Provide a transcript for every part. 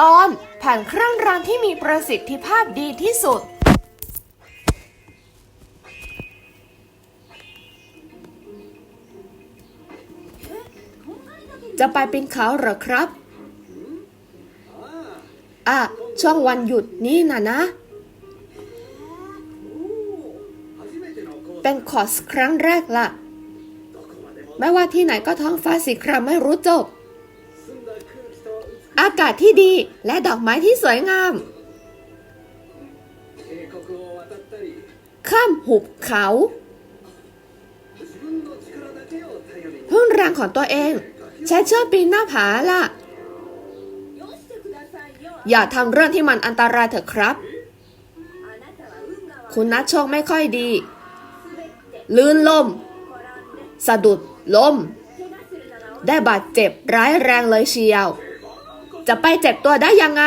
ตอนแผ่นเครื่องรางที่มีประสิทธิภาพดีที่สุด จะไปเปีนเขาเหรอครับ อะ ช่วงวันหยุดนี่นะนะ เป็นคอร์สครั้งแรกล่ะ ไม่ว่าที่ไหนก็ท้องฟ้าสีครามไม่รู้จบ อากาศที่ดีและดอกไม้ที่สวยงาม ข้ามหุบเขาพึ่งแรงของตัวเองใช้เชือกปีนหน้าผาล่ะ อย่าทำเรื่องที่มันอันตรายเถอะครับ คุณนัทโชคไม่ค่อยดี ลื่นลมสะดุดล้ม ได้บาดเจ็บร้ายแรงเลยเชียว จะไปเจ็บตัวได้ยังไง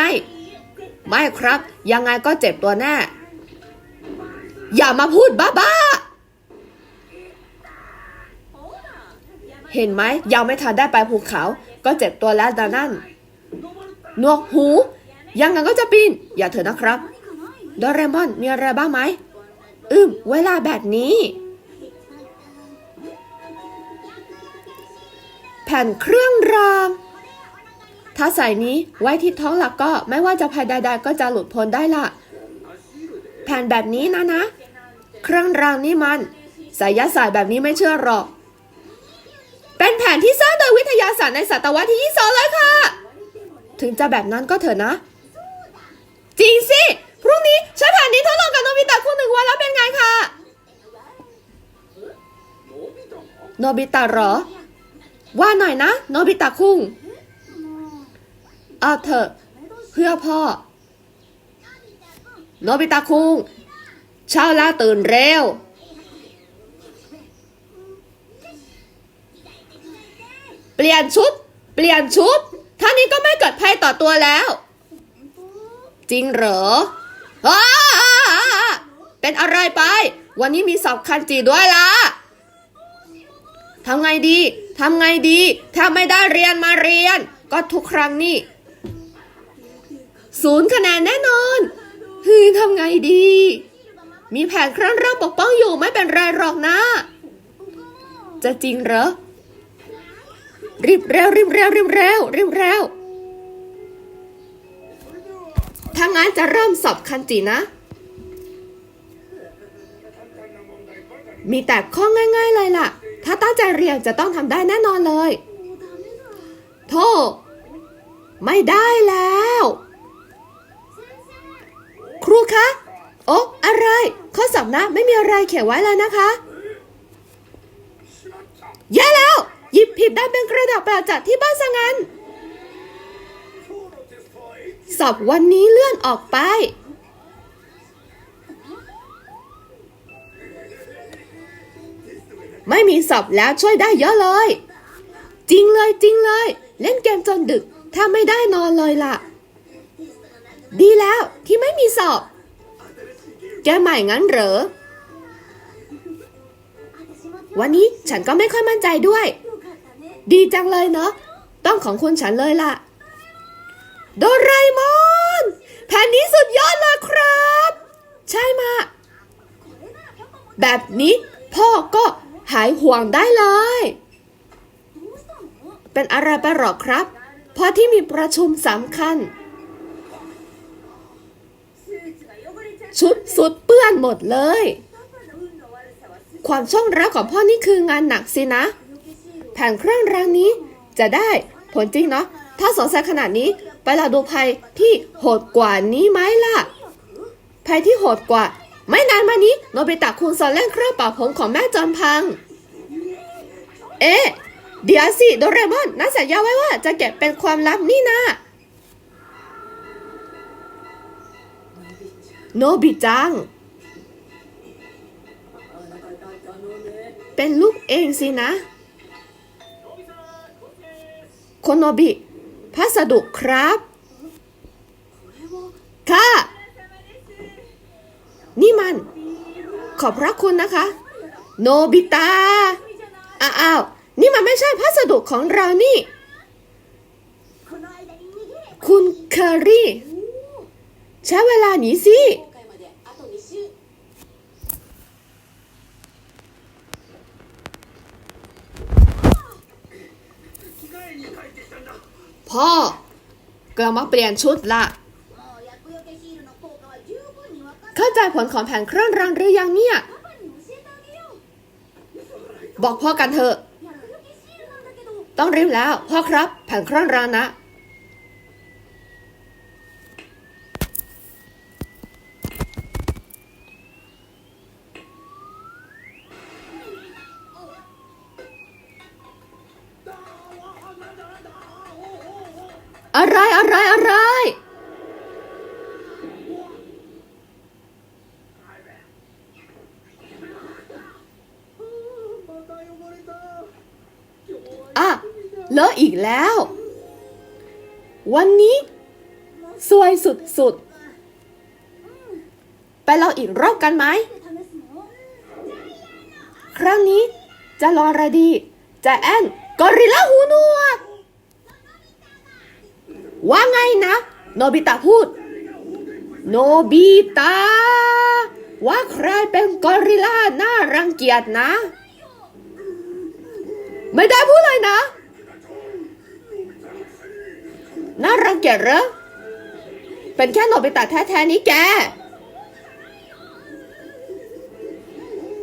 ไม่ครับ ยังไงก็เจ็บตัวแน่ อย่ามาพูดบ้าๆ เห็นไหมยังไม่ทันได้ไปภูเขา ก็เจ็บตัวแล้วดานั่นหนวกหู ยังไงก็จะปีน อย่าเถอะนะครับโดเรมอนมีอะไรบ้างไหม อืม เวลาแบบนี้ แผ่นเครื่องราง ถ้าใส่นี้ไว้ที่ท้องหลักก็ไม่ว่าจะภายใดๆก็จะหลุดพ้นได้ละแผ่นแบบนี้นะนะ เครื่องรางนี่มันสายยศาสตร์แบบนี้ไม่เชื่อหรอก เป็นแผนที่สร้างโดยวิทยาศาสตร์ในศตวรรษที่22เลยค่ะ ถึงจะแบบนั้นก็เถอะนะ จริงสิ พรุ่งนี้ใช้แผนนี้ทดลองกับโนบิตะคุณหนึ่งวันแล้วเป็นไงคะโนบิตะหรอ ว่าหน่อยนะ โนบิตะคุง เอาเถอะ เพื่อพ่อโนบิตะคุงเช้าแล้วตื่นเร็ว เปลี่ยนชุด เปลี่ยนชุดท่านี้ก็ไม่เกิดภัยต่อตัวแล้ว จริงเหรออาเป็นอะไรไป วันนี้มีสอบคันจีด้วยล่ะทำไงดี ทำไงดี ถ้าไม่ได้เรียนมาเรียน ก็ทุกครั้งนี่ ศูนย์คะแนนแน่นอนเฮ้ยทำไงดี มีแผนเครื่องร่างปกป้องอยู่ไม่เป็นไรหรอกนะ จะจริงเหรอ รีบเร็วรีบเร็วรีบเร็วรีบเร็วถ้างั้นจะเริ่มสอบคันจินะ มีแต่ข้อง่ายๆเลยล่ะ ถ้าตั้งใจเรียนจะต้องทำได้แน่นอนเลย โทษ ไม่ได้แล้ว รูคะโอ๊ะอะไร ข้อสอบนะ ไม่มีอะไรเขียนไว้เลยนะคะแย่แล้ว หยิบผิดได้เป็นกระดาษเปล่าจากที่บ้านซะงั้น สอบวันนี้เลื่อนออกไป ไม่มีสอบแล้วช่วยได้เยอะเลย จริงเลยจริงเลย เล่นเกมจนดึก ถ้าไม่ได้นอนเลยล่ะ ดีแล้วที่ไม่มีสอบ แกใหม่งั้นเหรอ วันนี้ฉันก็ไม่ค่อยมั่นใจด้วย ดีจังเลยเนาะ ต้องของคุณฉันเลยล่ะ โดรมอนแผ่นนี้สุดยอดเลยครับ ใช่มา แบบนี้พ่อก็หายห่วงได้เลย เป็นอะไรไปหรอครับ เพราะที่มีประชุมสำคัญ ชุดสุดเปื้อนหมดเลย ความช่องรักของพ่อนี่คืองานหนักสินะ แผนเครื่องรางนี้จะได้ผลจริงเนาะ ถ้าสงสัยขนาดนี้ ไปลาดูภัยที่โหดกว่านี้ไหมล่ะ ภัยที่โหดกว่า ไม่นานมานี้โนบิตะคุงสอนเล่นเครื่องเป่าผมของแม่จอมพัง เอ๊ะเดี๋ยวสิโดเรมอนนัดสัญญาไว้ว่าจะเก็บเป็นความลับนี่นะ โนบิจัง เป็นลูกเองสินะ โคโนบิ พัสดุครับค่ะ นี่มัน ขอบพระคุณนะคะ โนบิตาอ้าวนี่มันไม่ใช่พัสดุของเรานี่ คุณเคอรี่ ใช้เวลาหนีสิ พ่อกลับมาเปลี่ยนชุดละเข้าใจผลของแผนเครื่องรางหรือยังเนี่ย บอกพ่อกันเถอะ ต้องรีบแล้ว พ่อครับ แผนเครื่องรางนะ อะไรอะไรอะไรอะเลอะอีกแล้ว วันนี้ สวยสุดๆ ไปเราอีกรอบกันไหม ครั้นี้จะรออะไรดีจะแอนกอริลลาหูหนวก ว่าไงนะโนบิตะพูด โนบิตะว่าใครเป็นกอริลลาน่ารังเกียจนะ ไม่ได้พูดเลยนะ น่ารังเกียจเหรอ เป็นแค่โนบิตะแท้ๆนี้แก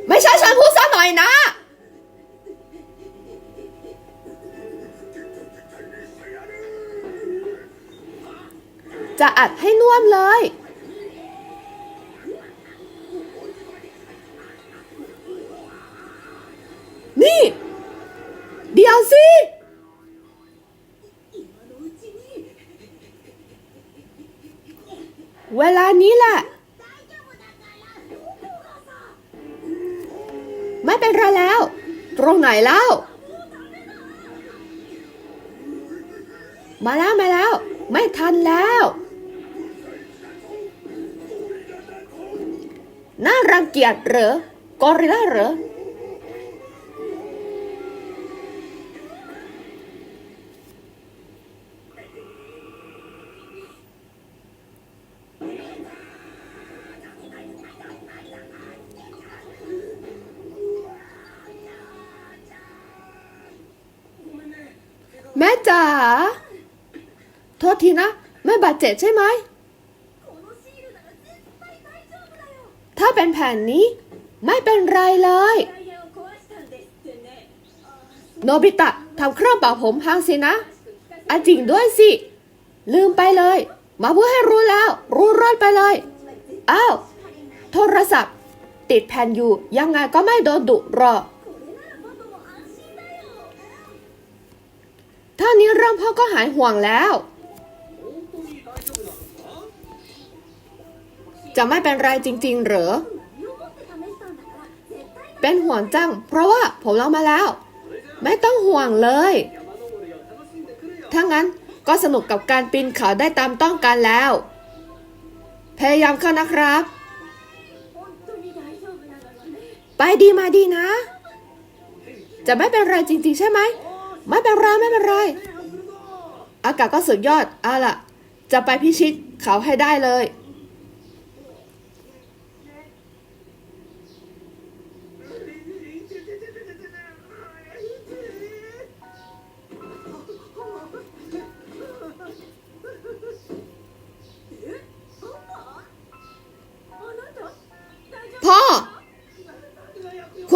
ไม่ใช่ฉันพูดซะหน่อยนะ จะอัดให้น่วมเลย นี่ เดี๋ยวสิ เวลานี้แหละ ไม่เป็นไรแล้ว ตรงไหนแล้ว มาแล้ว มาแล้ว ไม่ทันแล้ว น่ารังเกียจเหรอกอริลลาเหรอ แม่จ๋า โทษทีนะ แม่บาดเจ็บใช่ไหม ป็นแผ่นนี้ ไม่เป็นไรเลย โนบิตะทำเครื่องเป่าผมพังสินะอาจริงด้วยสิ ลืมไปเลย มาเพื่ให้รู้แล้ว รู้รอดไปเลย อ้าว โทรศัพท์ ติดแผ่นอยู่ ยังไงก็ไม่โดนดุรอท่านี้เรื่องพ่อก็หายห่วงแล้ว จะไม่เป็นไรจริงๆหรอ เป็นห่วงจัง เพราะว่าผมเล่ามาแล้ว ไม่ต้องห่วงเลย ถ้างั้นก็สนุกกับการปีนเขาได้ตามต้องการแล้ว พยายามเข้านะครับ ไปดีมาดีนะ จะไม่เป็นไรจริง ๆ ใช่ไหม ไม่เป็นไรไม่เป็นไร อากาศก็สุดยอดเอาล่ะ จะไปพิชิตเขาให้ได้เลย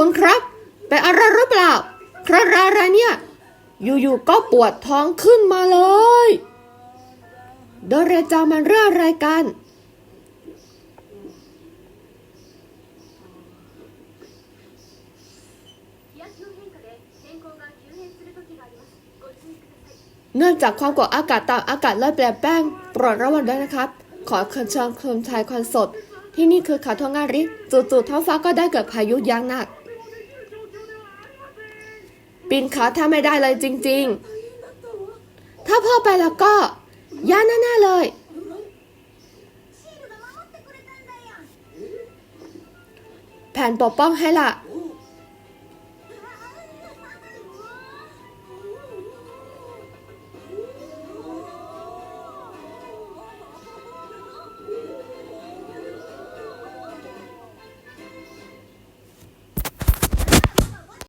คุณครับ เป็นอะไรหรือเปล่า ครับอะไรเนี่ย อยู่ๆก็ปวดท้องขึ้นมาเลยโดเรจามันเรื่องอะไรกัน เนื่องจากความกดอากาศต่ำอากาศเริ่มแปลแป้งโปรดระวังด้วยนะครับ ขอเชิญชมชมชายคอนสด ที่นี่คือขาทองงานริจูจ่ๆท้องฟ้าก็ได้เกิดพายุยักษ์หนัก ปีนเขาถ้าไม่ได้เลยจริง ๆ ถ้าพ่อไปแล้วก็ ย่าแน่ๆเลย แผนปกป้องให้ละ